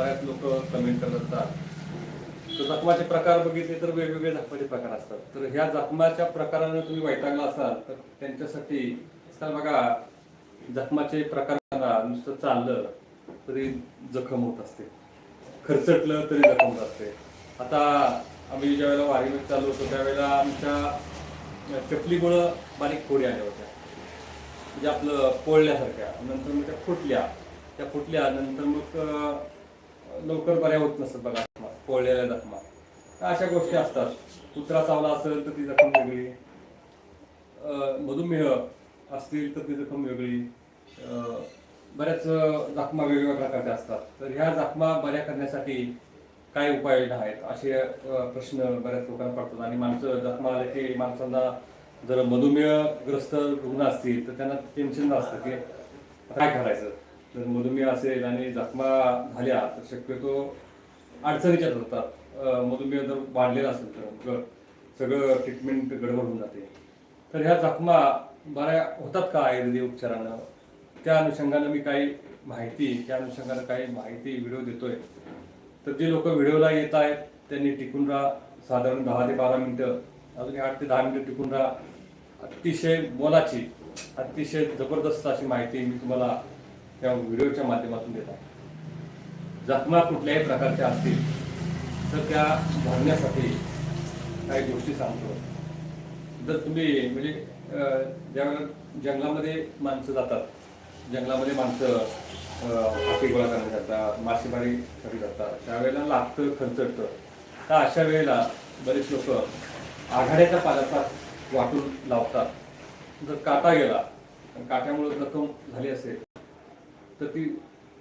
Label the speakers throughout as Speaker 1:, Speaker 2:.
Speaker 1: बऱ्याच लोक कमेंट करत असतात. तर जखमाचे प्रकार बघितले तर वेगवेगळे जखमाचे प्रकार असतात. तर ह्या जखमाच्या प्रकारानं तुम्ही वैतागला असाल तर त्यांच्यासाठी तर बघा जखमाचे प्रकार नुसतं चाललं तरी जखम होत असते. खर्चटलं तरी जखम होत असते. आता आम्ही ज्या वेळेला वारीमध्ये चाललो होतो त्यावेळेला आमच्या चपलीमुळं बारीक फोडी आल्या होत्या. म्हणजे आपलं पोळल्यासारख्या नंतर मग त्या फुटल्या. त्या फुटल्या नंतर मग लवकर बऱ्या होत नसतात बघा जखमा, पोळलेल्या जखमा. तर अशा गोष्टी असतात. कुत्रा चावला असेल तर ती जखम वेगळी. मधुमेह असतील तर ती जखम वेगळी. बऱ्याच जखमा वेगवेगळ्या प्रकारच्या असतात. तर ह्या जखमा बऱ्या करण्यासाठी काय उपाययोजना आहेत? असे प्रश्न बऱ्याच लोकांना पडतात. आणि माणसं जखमा आले की माणसांना जर मधुमेहग्रस्त रुग्ण असतील तर त्यांना टेन्शन असतं की काय करायचं? जर मधुमेह असेल आणि जखमा झाल्या तर शक्यतो अडचणीच्याच होतात मधुमेह जर वाढलेला असेल तर सगळं ट्रीटमेंट गडबड होऊन जाते. तर ह्या जखमा बऱ्या होतात का आयुर्वेदिक उपचारानं? त्या अनुषंगानं मी काही माहिती त्या अनुषंगानं काही माहिती व्हिडिओ देतोय. तर जे लोक व्हिडिओला येत आहेत त्यांनी टिकून राहा. साधारण दहा ते बारा मिनटं अजून आठ ते दहा मिनटं टिकून राहा. अतिशय मोलाची अतिशय जबरदस्त अशी माहिती मी तुम्हाला त्या व्हिडिओच्या माध्यमातून देत आहे जखमा कुठल्याही प्रकारच्या असतील तर त्या भरण्यासाठी काही गोष्टी सांगतो. जर तुम्ही म्हणजे ज्यावेळेला जंगलामध्ये माणसं जातात जंगलामध्ये माणसं हाती गोळा करण्यासाठी जातात मासेमारीसाठी जातात त्यावेळेला लागतं खर्चटतं तर अशा वेळेला बरेच लोक आघाड्याच्या पाल्याचा वाटून लावतात. जर काटा गेला काट्यामुळे जखम झाली असेल तर ती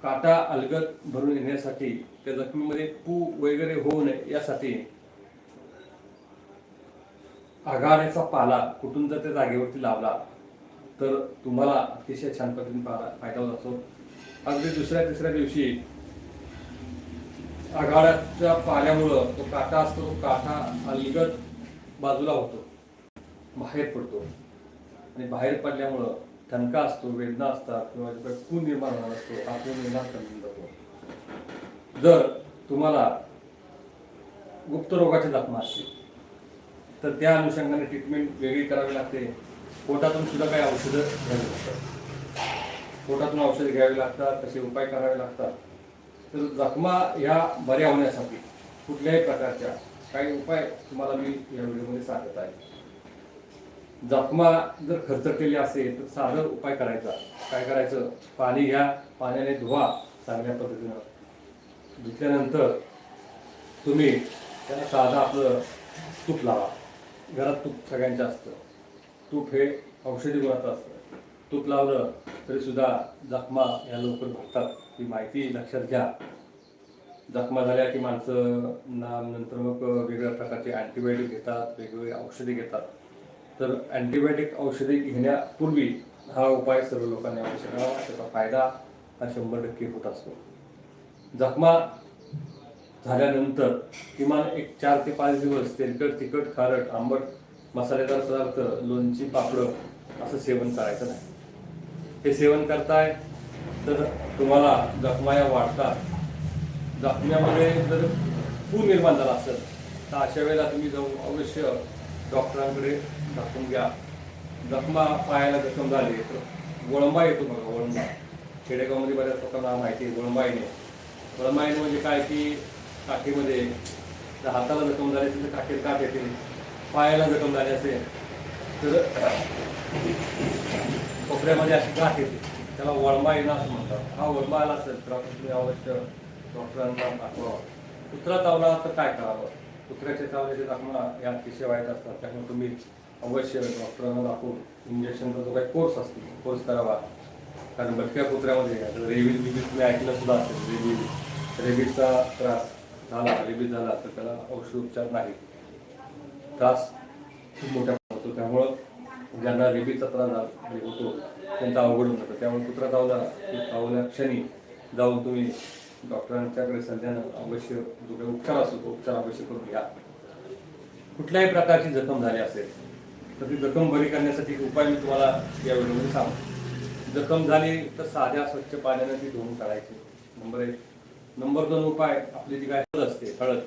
Speaker 1: काटा अलगद भरून येण्यासाठी त्या जखमीमध्ये पू वगैरे होऊ नये यासाठी आघाड्याचा पाला कुठून जर त्या जागेवरती लावला तर तुम्हाला अतिशय छान पद्धतीने फायदा फायदा होत असतो. अगदी दुसऱ्या तिसऱ्या दिवशी आघाड्याच्या पाल्यामुळं तो काटा असतो तो काटा अलगद बाजूला होतो बाहेर पडतो. आणि बाहेर पडल्यामुळं ठणका असतो वेदना असतात किंवा जो खून निर्माण होणार असतो आपण निर्माण कमी जातो जर तुम्हाला गुप्त रोगाची जखमा असतील तर त्या अनुषंगाने ट्रीटमेंट वेगळी करावी लागते पोटातून सुद्धा काही औषधं घ्यावी लागतात पोटातून औषधं घ्यावी लागतात तसे उपाय करावे लागतात तर जखमा ह्या बऱ्या होण्यासाठी कुठल्याही प्रकारच्या काही उपाय तुम्हाला मी या व्हिडिओमध्ये सांगत आहे जखमा जर खर्चटलेली असेल तर साधं उपाय करायचा. काय करायचं? पाणी घ्या. पाण्याने धुवा चांगल्या पद्धतीनं. धुतल्यानंतर तुम्ही त्याला साधं आपलं तूप लावा. घरात तूप सगळ्यांचं असतं. तूप हे औषधी गुणाचं असतं. तूप लावलं तरीसुद्धा जखमा या लवकर भरतात. ही माहिती लक्षात घ्या. जखमा झाल्या की माणसं ना नंतर मग वेगवेगळ्या प्रकारचे अँटीबायोटिक घेतात वेगवेगळे औषधे घेतात. तर अँटीबायोटिक औषधे घेण्यापूर्वी हा उपाय सर्व लोकांनी आवश्यक करावा त्याचा फायदा हा शंभर टक्के होत असतो. जखमा झाल्यानंतर किमान एक चार ते पाच दिवस तेलकट तिखट खारट आंबट मसालेदार पदार्थ लोणची पापडं असं सेवन करायचं नाही. हे सेवन करताय तर तुम्हाला जखमा या वाढतात. जखम्यामध्ये जर पूर निर्माण झाला असेल तर अशा वेळेला तुम्ही जाऊन अवश्य डॉक्टरांकडे दाखवून घ्या. जखमा पायाला जखम झाली तर वळंबा येतो बघा वळंबा खेडेगावमध्ये बऱ्याच लोकांना माहिती आहे वळंबा येणे वळंबा येणे म्हणजे काय की काठीमध्ये जर हाताला जखम झाली असेल तर काठीत काठ येते पायाला जखम झाली असेल तर कोपऱ्यामध्ये अशी गाठ येते. त्याला वळंबा येणं असं म्हणतात. हा वळंबा आला असेल तर आपण तुम्ही अवश्य डॉक्टरांना दाखवावा कुत्रा चावला तर काय करावं? कुत्र्याच्या चावल्याच्या जखमा या अतिशय वाईट असतात. त्यामुळे तुम्ही अवश्य डॉक्टरांना दाखवून इंजेक्शनचा जो काही कोर्स असतो कोर्स करावा. कारण भटक्या कुत्र्यामध्ये आता रेबीज बिबीज तुम्ही ऐकलं सुद्धा असेल रेबीज रेबीजचा त्रास झाला रेबीज झाला तर त्याला औषध उपचार नाही. त्रास खूप मोठ्या होतो. त्यामुळं ज्यांना रेबीजचा त्रास म्हणजे होतो त्यांचा अवघड होऊन जातं. त्यामुळे कुत्रा चावला चावल्या क्षणी जाऊन तुम्ही डॉक्टरांच्याकडे सध्यानं अवश्य जो काही उपचार असतो तो उपचार अवश्य करून घ्या. कुठल्याही प्रकारची जखम झाली असेल तर ती जखम बरी करण्यासाठी उपाय मी तुम्हाला या व्हिडिओमध्ये सांगतो. जखम झाली तर साध्या स्वच्छ पाण्याने ती धुवून काढायची. नंबर एक. नंबर दोन उपाय आपली जी काय हळद असते हळद.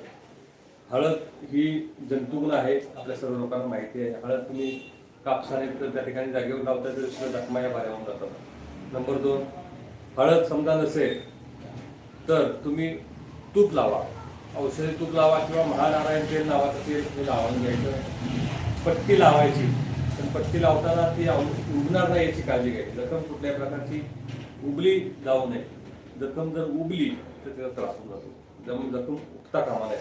Speaker 1: हळद ही जंतुगुण आहे आपल्या सर्व लोकांना माहिती आहे. हळद तुम्ही कापसाने तर त्या ठिकाणी जागेवर लावता तर सुद्धा जखमा या होऊन जातात. नंबर दोन. हळद समजा नसेल तर तुम्ही तूप लावा. औषधी तूप लावा किंवा महानारायण तेल नावाचं तेल तुम्ही लावून घ्यायचं. पट्टी लावायची. पण पट्टी लावताना ती औ- नाही याची काळजी घ्यायची. जखम कुठल्याही प्रकारची उबली जाऊ नये. जखम जर उबली तर त्याचा त्रास होऊन जातो. त्यामुळे जखम उठता कामा नये.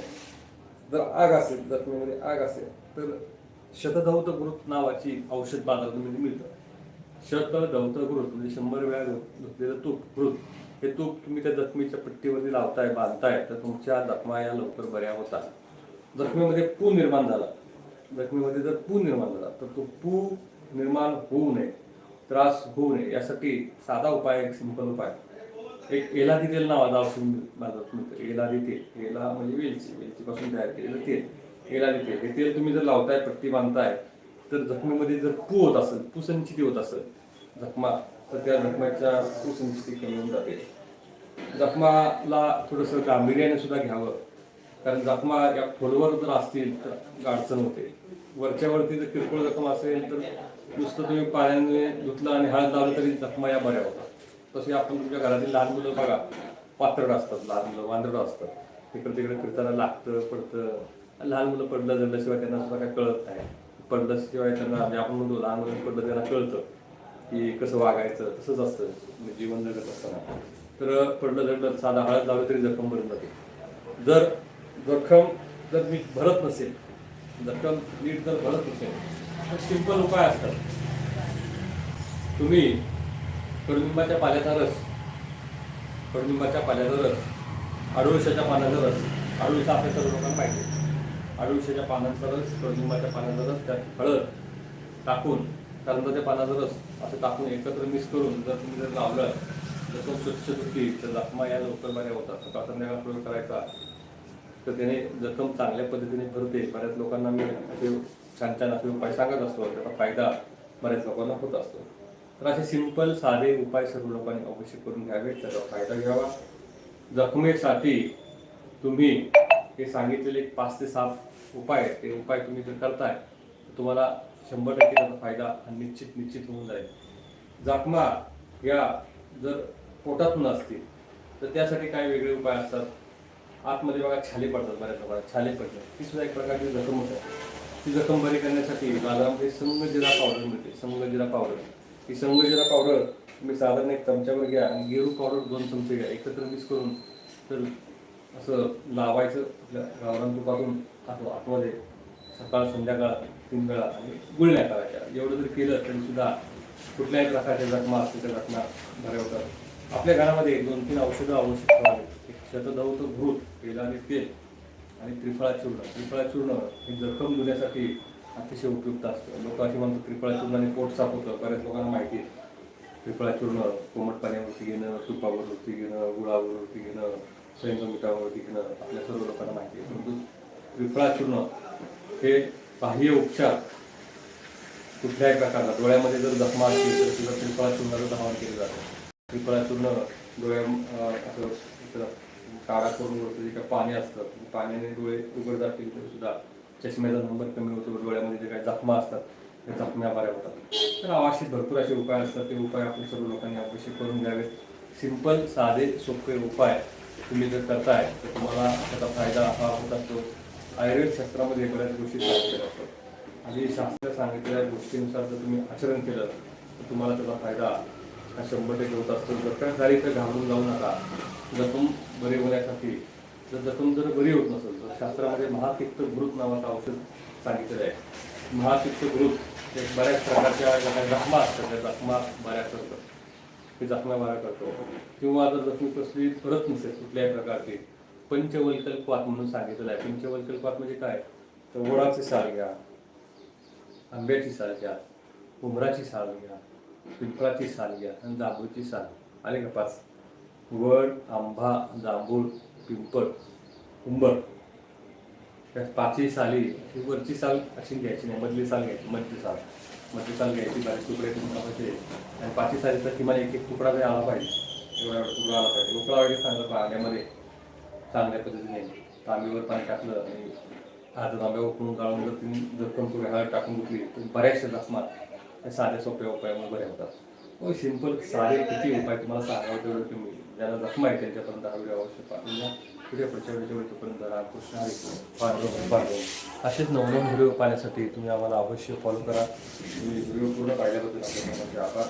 Speaker 1: जर आग असेल जखमेमध्ये आग असेल तर शतधौत गुरुत नावाची औषध बाजारामध्ये मिळतं. शत धौत गुरुत म्हणजे शंभर वेळा धुतलेलं तूप गुरुत हे तूप तुम्ही त्या जखमीच्या पट्टीवरती लावताय बांधताय तर तुमच्या जखमा या लवकर बऱ्या होतात. जखमेमध्ये पू निर्माण झाला. जखमेमध्ये जर पू निर्माण झाला तर तो पू निर्माण होऊ नये त्रास होऊ नये यासाठी साधा उपाय एक सिंपल उपाय. एक एलादी तेल नावाचा औषध बाजारात मिळतं एलादी तेल. एला म्हणजे वेलची वेलचीपासून तयार केलेलं तेल. एलादी तेल. हे तेल तुम्ही जर लावताय पट्टी बांधताय तर जखमेमध्ये जर पू होत असेल पू संचिती होत असेल जखमा तर त्या जखमाच्या पू संचिती कमी होऊन जाते. जखमाला थोडंसं गांभीर्याने सुद्धा घ्यावं. कारण जखमा या खोलवर जर असतील तर अडचण होते. वरच्या वरती जर किरकोळ जखम असेल तर नुसतं तुम्ही पाण्याने धुतलं आणि हळद लावलं तरी जखमा या बऱ्या होतात. तसे आपण तुमच्या घरातील लहान मुलं बघा पातळ असतात लहान मुलं वांदरड असतात. तिकडं तिकडे फिरताना लागतं पडतं. लहान मुलं पडलं जडल्याशिवाय त्यांना सुद्धा काय कळत नाही. पडल्याशिवाय त्यांना म्हणजे आपण म्हणतो लहान मुलं पडलं त्यांना कळतं की कसं वागायचं तसंच असतं. म्हणजे जीवन जगत असताना. तर पडलं जडलं साधा हळद लावलं तरी जखम भरून जाते जर जखम जर मी भरत नसेल जखम नीट जर भरत नसेल तर सिंपल उपाय असतात. तुम्ही कडुलिंबाच्या पाल्याचा रस कडुलिंबाच्या पाल्याचा रस अडुळशाच्या पानाचा रस आडुळशा आपल्या सर्व लोकांना पाहिजे. अडुळशाच्या पानांचा रस कडुलिंबाच्या पानाचा रस त्यात हळद टाकून कारंजाच्या पानाचा रस असं टाकून एकत्र मिक्स करून जर तुम्ही जर लावलं जखम स्वच्छ धुतली तर जखमा या लवकर बऱ्या होतात. सकाळ संध्याकाळ प्रयोग करायचा. तर त्याने जखम चांगल्या पद्धतीने भरते बऱ्याच लोकांना मी असे छान छान असे उपाय सांगत असतो. त्याचा फायदा बऱ्याच लोकांना होत असतो. तर असे सिंपल साधे उपाय सर्व लोकांनी अवश्य करून घ्यावे त्याचा फायदा घ्यावा. जखमेसाठी तुम्ही हे सांगितलेले एक पाच ते सात उपाय ते उपाय तुम्ही जर करताय तुम्हाला शंभर टक्के त्याचा फायदा हा निश्चित निश्चित होऊन जाईल. जखमा या जर पोटातून असतील तर त्यासाठी काय वेगळे उपाय असतात? आतमध्ये बघा छाले पडतात बऱ्याच लोकांना छाले पडतात. ती सुद्धा एक प्रकारची जखम होते. ती जखम बरी करण्यासाठी बाजारामध्ये संगजिरा पावडर मिळते. संगजिरा पावडर ही संगजिरा पावडर तुम्ही साधारण एक चमच्यावर घ्या. आणि गेरू पावडर दोन चमचे घ्या. एकत्र मिक्स करून तर असं लावायचं आपल्या गावरान तुपातून आत आतमध्ये. सकाळ संध्याकाळ तीन वेळा आणि गुळण्या करायच्या. एवढं जर केलं तरी सुद्धा कुठल्याही प्रकारच्या जखमा असतील त्या जखमा बऱ्या होतात. आपल्या घरामध्ये दोन तीन औषधं आवश्यक आहेत. एक शतदौत घृत तेल आणि तेल आणि त्रिफळा चूर्ण त्रिफळा चूर्ण हे जखम धुण्यासाठी अतिशय उपयुक्त असतं. लोक असे म्हणतात त्रिफळा चूर्णाने पोट साफ होतं. बऱ्याच लोकांना माहिती आहे. त्रिफळा चूर्ण कोमट पाण्यावरती घेणं तुपावरती घेणं गुळावरती घेणं स्वयंक मिठावरती घेणं आपल्या सर्व लोकांना माहिती आहे. परंतु त्रिफळा चूर्ण हे बाह्य उपचार कुठल्याही प्रकारचा. डोळ्यामध्ये जर जखमा असतील तर तिला त्रिफळा चूर्णाचं दहन केलं जातं. त्रिफळा डोळ्या असं काळा करून जे काय पाणी असतं पाण्याने डोळे उघड जातील तर सुद्धा चष्म्याचा नंबर कमी होतो डोळ्यामध्ये जे काही जखमा असतात त्या जखम्या बऱ्या होतात. तर असे भरपूर असे उपाय असतात ते उपाय आपण सर्व लोकांनी अवश्य करून घ्यावेत. सिंपल साधे सोपे उपाय तुम्ही जर करताय तर तुम्हाला त्याचा फायदा हा होत असतो. आयुर्वेद शास्त्रामध्ये बऱ्याच गोष्टी सांगितल्या असतात आणि शास्त्र सांगितलेल्या गोष्टीनुसार जर तुम्ही आचरण केलं तर तुम्हाला त्याचा फायदा हा शंभर टक्के होत असतो जखम झाली तर घाबरून जाऊ नका. जखम बरी होण्यासाठी. जर जखम जर बरी होत नसेल तर शास्त्रामध्ये महापित्त घृत नावाचं औषध सांगितलेलं आहे. महापित्त घृत हे बऱ्याच प्रकारच्या ज्या जखमा असतात. त्या जखमा बऱ्या करतात ते जखमा बऱ्या करतो. किंवा जर जखमी कसली परत नसेल कुठल्याही प्रकारची. पंचवल्कल्पात म्हणून सांगितलेलं आहे. पंचवल्कल्पात म्हणजे काय? तर ओळाची साल घ्या आंब्याची साल घ्या उमराची साल घ्या पिंपळाची साल घ्या आणि जांभूळची साल. आले का पाच? वड आंबा जांभूळ पिंपळ उंबर त्या पाचही साली अशी वरची साल अशी घ्यायची नाही मधली साल घ्यायची मधली साल. मधली साल घ्यायची बारीक तुकडे करून टाकायचे. आणि पाचही सालीचा किमान एक एक तुकडा जरी आला पाहिजे एवढा एवढा तुकडा आला पाहिजे. उकळा वगैरे चांगलं पाण्यामध्ये चांगल्या पद्धतीने तांब्यावर पाणी टाकलं आणि आज तांब्या उकळून काढून जर तुम्ही जर कंकुरी हळद टाकून घेतली तर बऱ्याचशा जखमा साधे सोपे उपाय मग बरे होतात. हो सिंपल साधे किती उपाय तुम्हाला सांगावं तेवढं तुम्ही ज्याला जखमा आहे त्यांच्यापर्यंत हा व्हिडिओ अवश्य पाठवून पुढे म्हणजे पुढच्या व्हिडिओ तोपर्यंत रामकृष्ण हरी पांडव पांडव असेच नवनवीन व्हिडिओ पाहण्यासाठी तुम्ही आम्हाला अवश्य फॉलो करा. तुम्ही व्हिडिओ पूर्ण पाहिल्याबद्दल आपल्या आभार.